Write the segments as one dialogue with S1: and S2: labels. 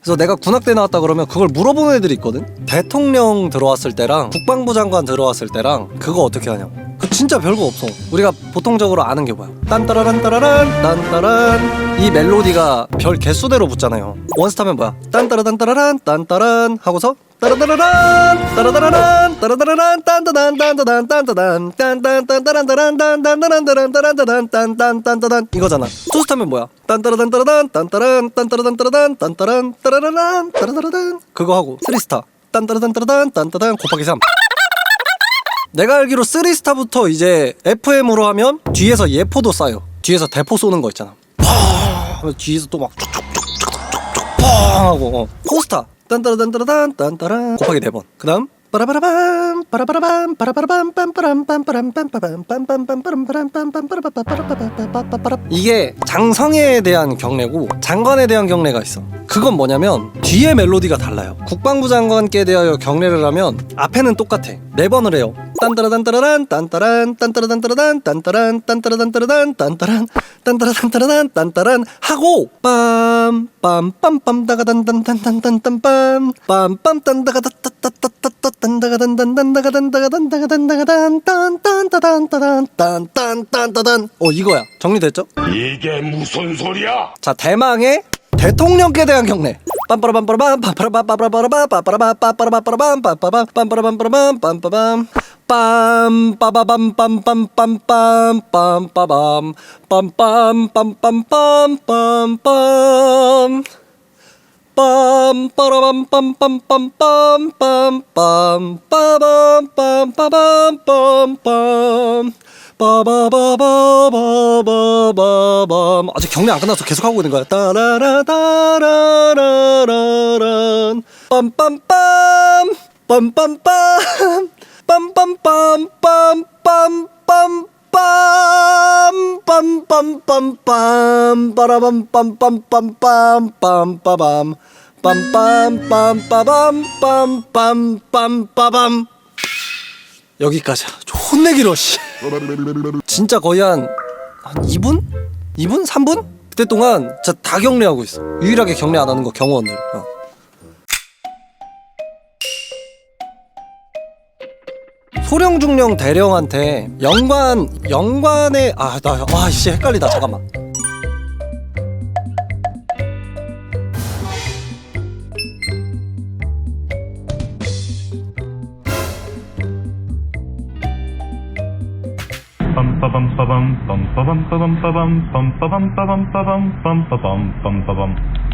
S1: 그래서 내가 군악대 나왔다 그러면 그걸 물어보는 애들이 있거든. 대통령 들어왔을 때랑 국방부 장관 들어왔을 때랑 그거 어떻게 하냐고. 그 진짜 별거 없어. 우리가 보통적으로 아는 게 뭐야? 딴따라란 따라란 딴따란 이 멜로디가 별 개수대로 붙잖아요. 원스타면 뭐야? 딴따라단 따라란 딴따란 하고서 따라따라란 따라따라란 따라따라란 딴따단 딴따단 딴따단 딴딴딴따란따란 딴딴따란따란 따란따란 딴딴딴따단 이거잖아. 투스타면 뭐야? 딴따라단 따라단 딴따란 딴따라단 따라단 딴따란 따라라란 따라따라단 그거 하고 쓰리스타 딴따라단 따라단 딴따단 곱하기 3 내가 알기로 3스타부터 이제 FM으로 하면 뒤에서 예포도 쏴요. 뒤에서 대포 쏘는 거 있잖아. 팡! 하면 뒤에서 또막 촉촉촉촉촉촉 팡! 하고 어. 포스타 딴따라단따라단 딴따란 곱하기 4번. 그 다음 빠라바라밤 빠라바라밤 빠라바라밤 빰빠람 빰빠람 빰빠밤 빰빰빰 빠람 빠람 빰빰 빠라바빠라바빠빠빠빠빠빠 이게 장성애에 대한 경례고 장관에 대한 경례가 있어. 그건 뭐냐면 뒤에 멜로디가 달라요. 국방부 장관께 대하여 경례를 하면 앞에는 똑같아. 네 번을 해요. 딴따라단따라란 딴따란 딴따라단따라단 딴따란 딴따라단따라단 딴따란 딴따라단따라단 딴따란 하고 빰빰빰빰빰 다가단단단단단단빰 빰빰 어 빰빠밤 빰 빠바밤 빰빰빰빰빰 빰빠밤 빰빰빰빰빰빰빰 빰빠라밤 빰빰빰빰빰빰빰빰빰빰빰빰 빠바바바바바밤 아직 경례 안 끝나서 계속 하고 있는 거야. 따라라따라라라란. 빰빰빰 빰빰빰 빰빰빰빰빰빰빰 빰빰빰빰빰 빠라밤빰빰빰빰빰빰빠밤 빰빰빰빠밤 빰빰빰빰빰 여기까지야 존내 길어 씨 진짜 거의 한, 한 2분? 2분? 3분? 그때 동안 진짜 다 경례하고 있어 유일하게 경례 안 하는 거 경호원들 어. 소령 중령 대령한테 영관 영관의 아나와 이씨 헷갈리다. 잠깐만.
S2: 빰빠밤빠밤 빰빠밤빠밤빠밤 빰빠밤빠밤빠밤 빰빠밤 빰빠밤.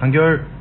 S2: 단결